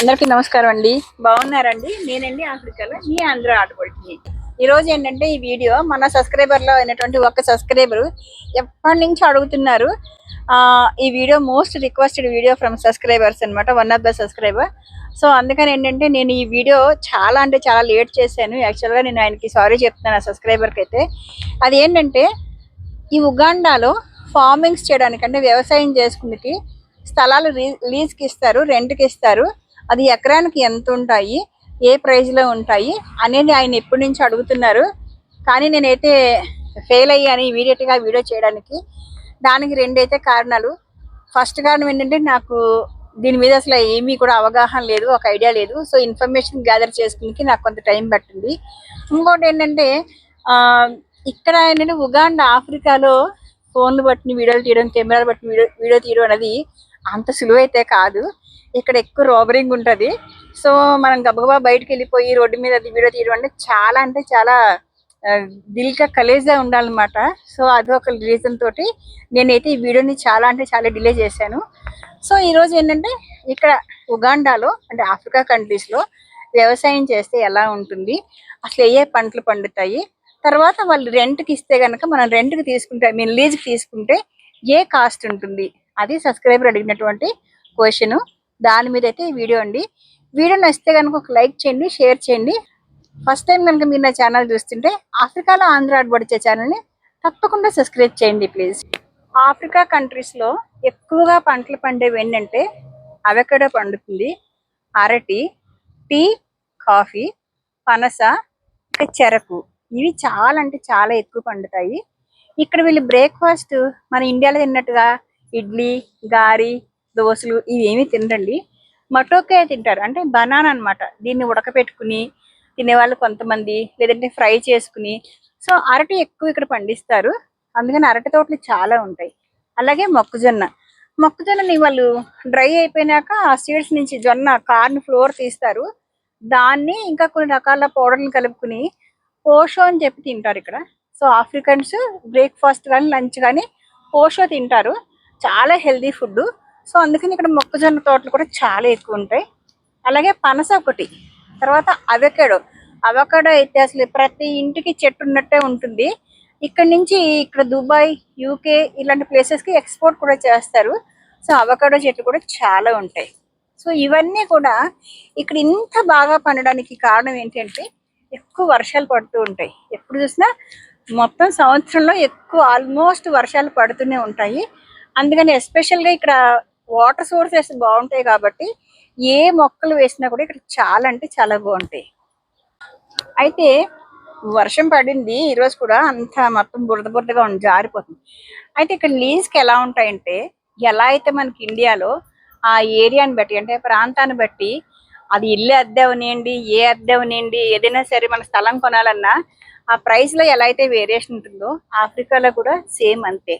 అందరికీ నమస్కారం అండి. బాగున్నారండి. నేనండి ఆఫ్రికాలో మీ ఆంధ్ర ఆటపడుతుంది ఈరోజు ఏంటంటే ఈ వీడియో మన సబ్స్క్రైబర్లో అయినటువంటి ఒక సబ్స్క్రైబర్ ఎప్పటి నుంచి అడుగుతున్నారు ఈ video most requested video from subscribers అనమాట one of the subscriber. So అందుకని ఏంటంటే నేను ఈ వీడియో చాలా అంటే చాలా లేట్ చేశాను. యాక్చువల్గా నేను ఆయనకి సారీ చెప్తున్నాను ఆ సబ్స్క్రైబర్కి అయితే అది ఏంటంటే ఈ ఉగాండాలో ఫార్మింగ్స్ చేయడానికి అంటే వ్యవసాయం చేసుకునేకి స్థలాలు రీ- లీజ్కి ఇస్తారు రెంట్కి ఇస్తారు. అది ఎకరానికి ఎంత ఉంటాయి? ఏ ప్రైజ్లో ఉంటాయి? అనేది ఆయన ఎప్పటి నుంచి అడుగుతున్నారు. కానీ నేనైతే ఫెయిల్ అయ్యాను ఇమీడియట్గా వీడియో చేయడానికి. దానికి రెండైతే కారణాలు. ఫస్ట్ కారణం ఏంటంటే నాకు దీని మీద అసలు ఏమీ కూడా అవగాహన లేదు ఒక ఐడియా లేదు. సో ఇన్ఫర్మేషన్ గ్యాదర్ చేసుకునికి నాకు కొంత టైం పట్టింది. ఇంకోటి ఏంటంటే ఇక్కడ ఏంటంటే ఉగాండా ఆఫ్రికాలో ఫోన్లు బట్టి వీడియోలు తీయడం కెమెరాలు బట్టి వీడియో వీడియో తీయడం అనేది అంత సులువైతే కాదు. ఇక్కడ ఎక్కువ రోబరింగ్ ఉంటుంది. సో మనం గబగబా బయటకు వెళ్ళిపోయి రోడ్డు మీద అది వీడియో తీయడం అంటే చాలా అంటే చాలా దిల్గా కలేజ్గా ఉండాలన్నమాట. సో అది ఒక రీజన్ తోటి నేనైతే ఈ వీడియోని చాలా అంటే చాలా డిలే చేశాను. సో ఈరోజు ఏంటంటే ఇక్కడ ఉగాండాలో అంటే ఆఫ్రికా కంట్రీస్లో వ్యవసాయం చేస్తే ఎలా ఉంటుంది? అసలు ఏ ఏ పంటలు పండుతాయి? తర్వాత వాళ్ళు రెంట్కి ఇస్తే కనుక మనం రెంట్కి తీసుకుంటే ఐ మీన్ లీజ్కి తీసుకుంటే ఏ కాస్ట్ ఉంటుంది? అది సబ్స్క్రైబర్ అడిగినటువంటి క్వశ్చన్ దాని మీద అయితే ఈ వీడియో అండి. వీడియో నచ్చితే కనుక ఒక లైక్ చేయండి షేర్ చేయండి. ఫస్ట్ టైం కనుక మీరు నా ఛానల్ చూస్తుంటే ఆఫ్రికాలో ఆంధ్ర ఆడబడిచే ఛానల్ని తప్పకుండా సబ్స్క్రైబ్ చేయండి ప్లీజ్ ఆఫ్రికా కంట్రీస్లో ఎక్కువగా పంటలు పండేవి ఏంటంటే అవెకడో పండుతుంది అరటి టీ కాఫీ పనస ఇంకా చెరకు. ఇవి చాలా అంటే చాలా ఎక్కువ పండుతాయి. ఇక్కడ వీళ్ళు బ్రేక్ఫాస్ట్ మన ఇండియాలో తిన్నట్టుగా ఇడ్లీ గారి దోశలు ఇవేమీ తినరండి. మటోకే తింటారు. అంటే బనానా అన్నమాట. దీన్ని ఉడకపెట్టుకుని తినేవాళ్ళు కొంతమంది లేదంటే ఫ్రై చేసుకుని. సో అరటి ఎక్కువ ఇక్కడ పండిస్తారు. అందుకని అరటి తోటలు చాలా ఉంటాయి. అలాగే మొక్కజొన్న. మొక్కజొన్నని వాళ్ళు డ్రై అయిపోయినాక ఆ సీడ్స్ నుంచి జొన్న కార్న్ ఫ్లోర్ తీస్తారు. దాన్ని ఇంకా కొన్ని రకాల పౌడర్లు కలుపుకుని పోషో అని చెప్పి తింటారు ఇక్కడ. సో ఆఫ్రికన్స్ బ్రేక్ఫాస్ట్ కానీ లంచ్ కానీ పోషో తింటారు. చాలా హెల్దీ ఫుడ్ సో అందుకని ఇక్కడ మొక్కజొన్న తోటలు కూడా చాలా ఎక్కువ ఉంటాయి. అలాగే పనస ఒకటి తర్వాత అవకాడో. అవకాడో అయితే అసలు ప్రతి ఇంటికి చెట్టు ఉన్నట్టే ఉంటుంది. ఇక్కడ నుంచి ఇక్కడ దుబాయ్ యూకే ఇలాంటి ప్లేసెస్కి ఎక్స్పోర్ట్ కూడా చేస్తారు. సో అవకాడో చెట్లు కూడా చాలా ఉంటాయి. సో ఇవన్నీ కూడా ఇక్కడ ఇంత బాగా పండడానికి కారణం ఏంటంటే ఎక్కువ వర్షాలు పడుతూ ఉంటాయి. ఎప్పుడు చూసినా మొత్తం సంవత్సరంలో ఎక్కువ ఆల్మోస్ట్ వర్షాలు పడుతూనే ఉంటాయి. అందుకని ఎస్పెషల్గా ఇక్కడ వాటర్ సోర్సెస్ బాగుంటాయి కాబట్టి ఏ మొక్కలు వేసినా కూడా ఇక్కడ చాలా అంటే చాలా బాగుంటాయి. అయితే వర్షం పడింది ఈరోజు కూడా అంత మొత్తం బురద బురదగా ఉంది జారిపోతుంది. అయితే ఇక్కడ లీజ్కి ఎలా ఉంటాయంటే ఎలా అయితే మనకి ఇండియాలో ఆ ఏరియాని బట్టి అంటే ప్రాంతాన్ని బట్టి అది ఇల్లు అద్దె అవనివ్వండి ఏ అద్దె అవనివ్వండి ఏదైనా సరే మన స్థలం కొనాలన్నా ఆ ప్రైస్లో లో ఎలా అయితే వేరియేషన్ ఉంటుందో ఆఫ్రికాలో కూడా సేమ్ అంతే.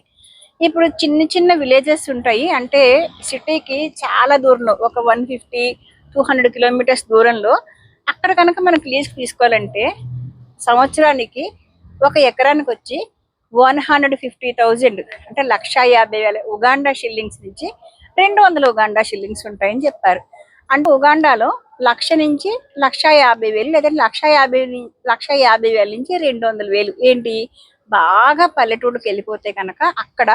ఇప్పుడు చిన్న చిన్న విలేజెస్ ఉంటాయి. అంటే సిటీకి చాలా దూరంలో ఒక one fifty two hundred kilometres దూరంలో. అక్కడ కనుక మనకి లీజ్ తీసుకోవాలంటే సంవత్సరానికి ఒక ఎకరానికి వచ్చి వన్ హండ్రెడ్ ఫిఫ్టీ థౌజండ్ అంటే లక్ష యాభై వేల ఉగాండా షిల్లింగ్స్ నుంచి రెండు వందల ఉగాండా షిల్లింగ్స్ ఉంటాయని చెప్పారు. అంటే ఉగాండాలో లక్ష నుంచి లక్ష యాభై వేలు లేదా లక్ష యాభై లక్ష యాభై వేల నుంచి రెండు వందల వేలు. ఏంటి? బాగా పల్లెటూరుకి వెళ్ళిపోతే కనుక అక్కడ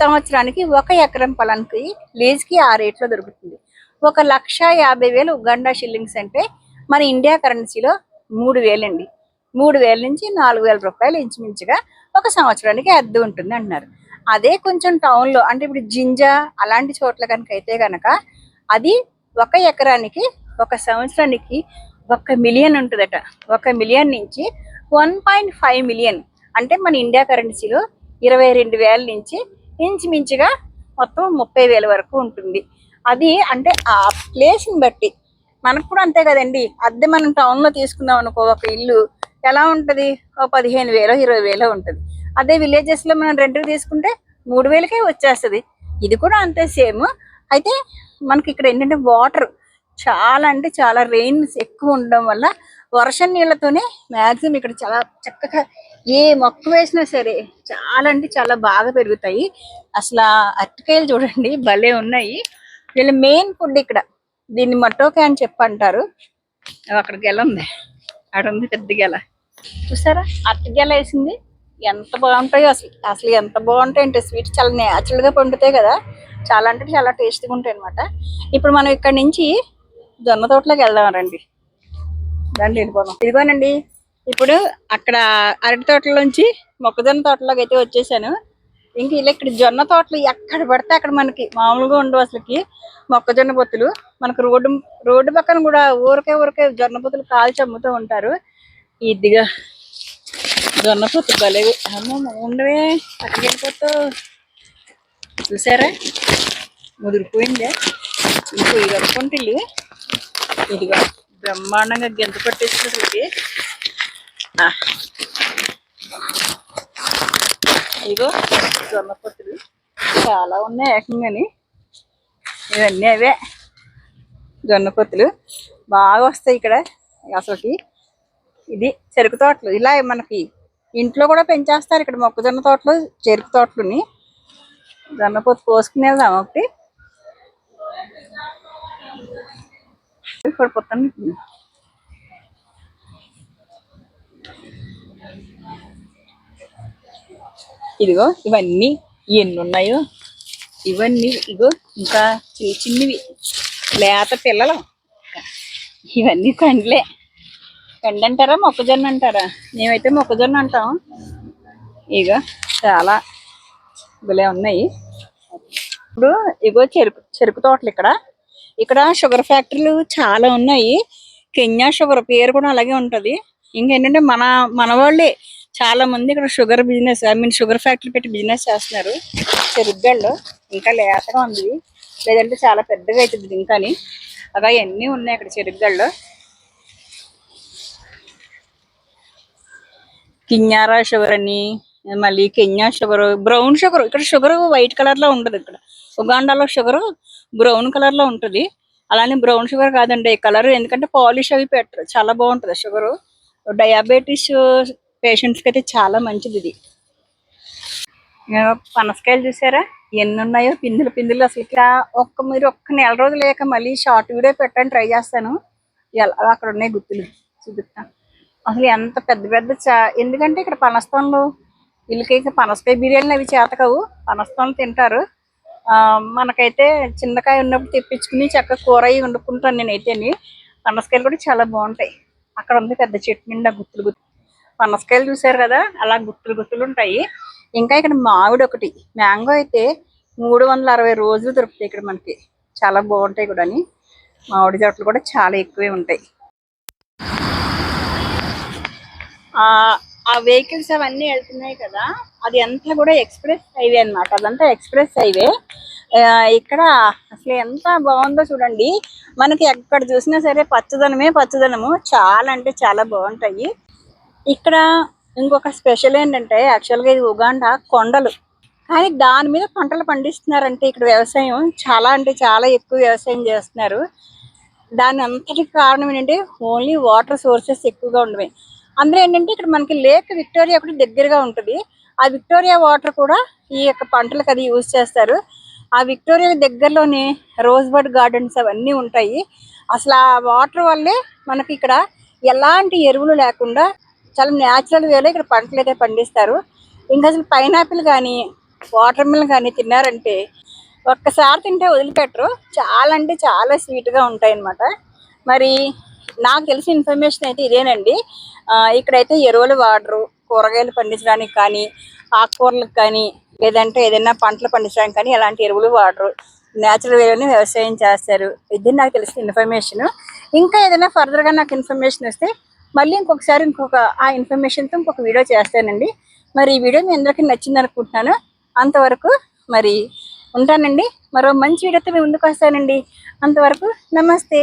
సంవత్సరానికి ఒక ఎకరం పొలానికి లీజ్కి ఆ రేట్లో దొరుకుతుంది. ఒక లక్ష యాభై వేలు ఉగాండా షిల్లింగ్స్ అంటే మన ఇండియా కరెన్సీలో మూడు వేలండి. మూడు వేల నుంచి నాలుగు వేల రూపాయలు ఇంచుమించుగా ఒక సంవత్సరానికి అద్దె ఉంటుంది అంటున్నారు. అదే కొంచెం టౌన్లో అంటే ఇప్పుడు జింజా అలాంటి చోట్ల కనుక అయితే కనుక అది ఒక ఎకరానికి ఒక సంవత్సరానికి ఒక మిలియన్ ఉంటుందట. ఒక మిలియన్ నుంచి వన్ పాయింట్ ఫైవ్ మిలియన్ అంటే మన ఇండియా కరెన్సీలో ఇరవై రెండు వేల నుంచి ఇంచుమించుగా మొత్తం ముప్పై వేల వరకు ఉంటుంది. అది అంటే ఆ ప్లేస్ని బట్టి మనకు కూడా అంతే కదండి. అద్దె మనం టౌన్లో తీసుకుందాం తీసుకున్నాం అనుకో ఒక ఇల్లు ఎలా ఉంటుంది? ఒక పదిహేను వేలు ఇరవై వేలు ఉంటుంది. అదే విలేజెస్లో మనం రెంట్కి తీసుకుంటే మూడు వేలకే వచ్చేస్తుంది. ఇది కూడా అంతే సేమ్. అయితే మనకి ఇక్కడ ఏంటంటే వాటర్ చాలా అంటే చాలా రెయిన్స్ ఎక్కువ ఉండడం వల్ల వర్షం నీళ్ళతోనే మాక్సిమం ఇక్కడ చాలా చక్కగా ఏ మొక్క వేసినా సరే చాలా అంటే చాలా బాగా పెరుగుతాయి. అసలు అరటికాయలు చూడండి భలే ఉన్నాయి. వీళ్ళ మెయిన్ ఫుడ్ ఇక్కడ. దీన్ని మట్టోకే అని చెప్పి అంటారు అక్కడ గెల ఉంది. అక్కడ ఉంది పెద్ద గెల. చూసారా? అరటి గెల వేసింది. ఎంత బాగుంటాయో అసలు. అసలు ఎంత బాగుంటాయి అంటే స్వీట్ చాలా న్యాచురల్గా గా పండుతాయి కదా. చాలా అంటే చాలా టేస్ట్గా ఉంటాయి అనమాట ఇప్పుడు మనం ఇక్కడ నుంచి జొన్న తోటలోకి వెళ్దాం రండి. రండి వెళ్ళిపోదాం. ఇదిగోనండి ఇప్పుడు అక్కడ అరటి తోటలోంచి మొక్కజొన్న తోటలోకి అయితే వచ్చేసాను. ఇంక ఇలా ఇక్కడ జొన్న తోటలు ఎక్కడ పడితే అక్కడ మనకి మామూలుగా ఉండవు అసలుకి మొక్కజొన్న పొత్తులు. మనకు రోడ్డు రోడ్డు పక్కన కూడా ఊరికే ఊరికే జొన్న పొత్తులు కాల్చి అమ్ముతూ ఉంటారు. ఇదిగా జొన్న పొత్తు బలేవి అమ్మ ఉండవే అక్కడికి వెళ్ళిపోతావు. చూసారా? ముదిరిపోయిందే. ఇంకో ఇది అనుకుంటే ఇదిగో. బ్రహ్మాండంగా గింత పట్టేసినది ఇది ఇదిగో జొన్న పొత్తులు. చాలా ఉన్నాయి ఏకంగాని ఇవన్నీ అవే. జొన్న పొత్తులు. బాగా వస్తాయి ఇక్కడ అసలుకి. ఇది చెరుకు తోటలు. ఇలా మనకి ఇంట్లో కూడా పెంచేస్తారు ఇక్కడ మొక్కజొన్న తోటలు చెరుకు తోటలుని. జొన్న పొత్తు కోసుకునేదాం ఒకటి. ఇక్కడ ఇదిగో ఇవన్నీ ఎన్ని ఉన్నాయో ఇవన్నీ ఇగో ఇంకా చిన్న చిన్నవి లేత పిల్లలు. ఇవన్నీ కండ్లే. కండి అంటారా మొక్కజొన్న అంటారా? మేమైతే మొక్కజొన్న అంటాం. ఇగో చాలా భలే ఉన్నాయి. ఇప్పుడు ఇగో చెరుకు చెరుకు తోటలు ఇక్కడ. ఇక్కడ షుగర్ ఫ్యాక్టరీలు చాలా ఉన్నాయి. కెన్యా షుగర్ పేరు కూడా అలాగే ఉంటది. ఇంకేంటంటే మన మన వాళ్ళే చాలా మంది ఇక్కడ sugar business I mean sugar factory పెట్టి బిజినెస్ చేస్తున్నారు. చెరుగ్గళ్ళు ఇంకా లేతగా ఉంది. లేదంటే చాలా పెద్దగా అవుతుంది ఇంకాని అలా అన్నీ ఉన్నాయి అక్కడ చెరుగ్గళ్ళు? కిన్యారా షుగర్ అని మళ్ళీ కెన్యా షుగర్ బ్రౌన్ షుగర్. ఇక్కడ షుగర్ వైట్ కలర్లో ఉండదు ఇక్కడ. ఉగాండాలో షుగర్ బ్రౌన్ కలర్లో ఉంటది. అలానే బ్రౌన్ షుగర్ కాదండి ఈ కలర్. ఎందుకంటే పాలిష్ అవి పెట్టరు. చాలా బాగుంటది షుగర్. డయాబెటీస్ పేషెంట్స్కి అయితే చాలా మంచిది ఇది. పనసకాయలు చూసారా? ఎన్ని ఉన్నాయో పిందులు పిందులు అసలు. ఒక్క మీరు ఒక్క నెల రోజులు లేక మళ్ళీ షార్ట్ వీడియో పెట్టని ట్రై చేస్తాను. ఎలా అక్కడ ఉన్నాయి గుర్తులు చూపిస్తాను అసలు ఎంత పెద్ద పెద్ద చా ఎందుకంటే ఇక్కడ పనస్తాన్లు వీళ్ళకి పనసకాయ బిర్యానీలు అవి చేతకవు. పనస్తాన్లు తింటారు. ఆ, మనకైతే చిన్నకాయ ఉన్నప్పుడు తెప్పించుకుని చక్కగా కూర అవి వండుకుంటాను నేనైతేని. పనసకాయలు కూడా చాలా బాగుంటాయి. అక్కడ ఉంది పెద్ద చెట్టు నిండా గుత్తులు గుత్తులు. పనసకాయలు చూసారు కదా అలా గుత్తులు గుత్తులు ఉంటాయి. ఇంకా ఇక్కడ మామిడి ఒకటి. మ్యాంగో అయితే మూడు వందల అరవై రోజులు దొరుకుతాయి ఇక్కడ మనకి. చాలా బాగుంటాయి కూడా మామిడి చెట్లు కూడా చాలా ఎక్కువే ఉంటాయి. ఆ వెహికల్స్ అవన్నీ వెళ్తున్నాయి కదా అది అంతా కూడా ఎక్స్ప్రెస్ హైవే అన్నమాట. అదంతా ఎక్స్ప్రెస్ హైవే. ఇక్కడ అసలు ఎంత బాగుందో చూడండి. మనకి ఎక్కడ చూసినా సరే పచ్చదనమే పచ్చదనము. చాలా అంటే చాలా బాగుంటాయి. ఇక్కడ ఇంకొక స్పెషల్ ఏంటంటే యాక్చువల్గా ఇది ఉగాండా కొండలు. కానీ దాని మీద పంటలు పండిస్తున్నారంటే ఇక్కడ వ్యవసాయం చాలా అంటే చాలా ఎక్కువ వ్యవసాయం చేస్తున్నారు. దాని అంతటి కారణం ఏంటంటే ఓన్లీ వాటర్ సోర్సెస్ ఎక్కువగా ఉండవు అందులో ఏంటంటే ఇక్కడ మనకి లేక్ విక్టోరియా ఒకటి దగ్గరగా ఉంటుంది. ఆ విక్టోరియా వాటర్ కూడా ఈ యొక్క పంటలకు అది యూజ్ చేస్తారు. ఆ విక్టోరియా దగ్గరలోనే రోజ్ బర్డ్ గార్డెన్స్ అవన్నీ ఉంటాయి. అసలు ఆ వాటర్ వల్లే మనకి ఇక్కడ ఎలాంటి ఎరువులు లేకుండా చాలా న్యాచురల్ వేలో ఇక్కడ పంటలు అయితే పండిస్తారు. ఇంకా అసలు పైనాపిల్ కానీ వాటర్ మిల్ కానీ తిన్నారంటే ఒక్కసారి తింటే వదిలిపెట్టరు. చాలా అంటే చాలా స్వీట్గా ఉంటాయి అన్నమాట మరి నాకు తెలిసిన ఇన్ఫర్మేషన్ అయితే ఇదేనండి. ఇక్కడైతే ఎరువులు వాడరు కూరగాయలు పండించడానికి కానీ ఆకుకూరలకు కానీ లేదంటే ఏదైనా పంటలు పండించడానికి కానీ ఎలాంటి ఎరువులు వాడరు. నేచురల్ వేలోనే వ్యవసాయం చేస్తారు. ఇది నాకు తెలిసిన ఇన్ఫర్మేషన్. ఇంకా ఏదైనా ఫర్దర్గా నాకు ఇన్ఫర్మేషన్ వస్తే మళ్ళీ ఇంకొకసారి ఇంకొక ఆ ఇన్ఫర్మేషన్తో ఇంకొక వీడియో చేస్తానండి. మరి ఈ వీడియో మీ అందరికీ నచ్చింది అనుకుంటున్నాను. అంతవరకు మరి ఉంటానండి. మరో మంచి వీడియోతో మీ ముందుకు వస్తానండి. అంతవరకు నమస్తే.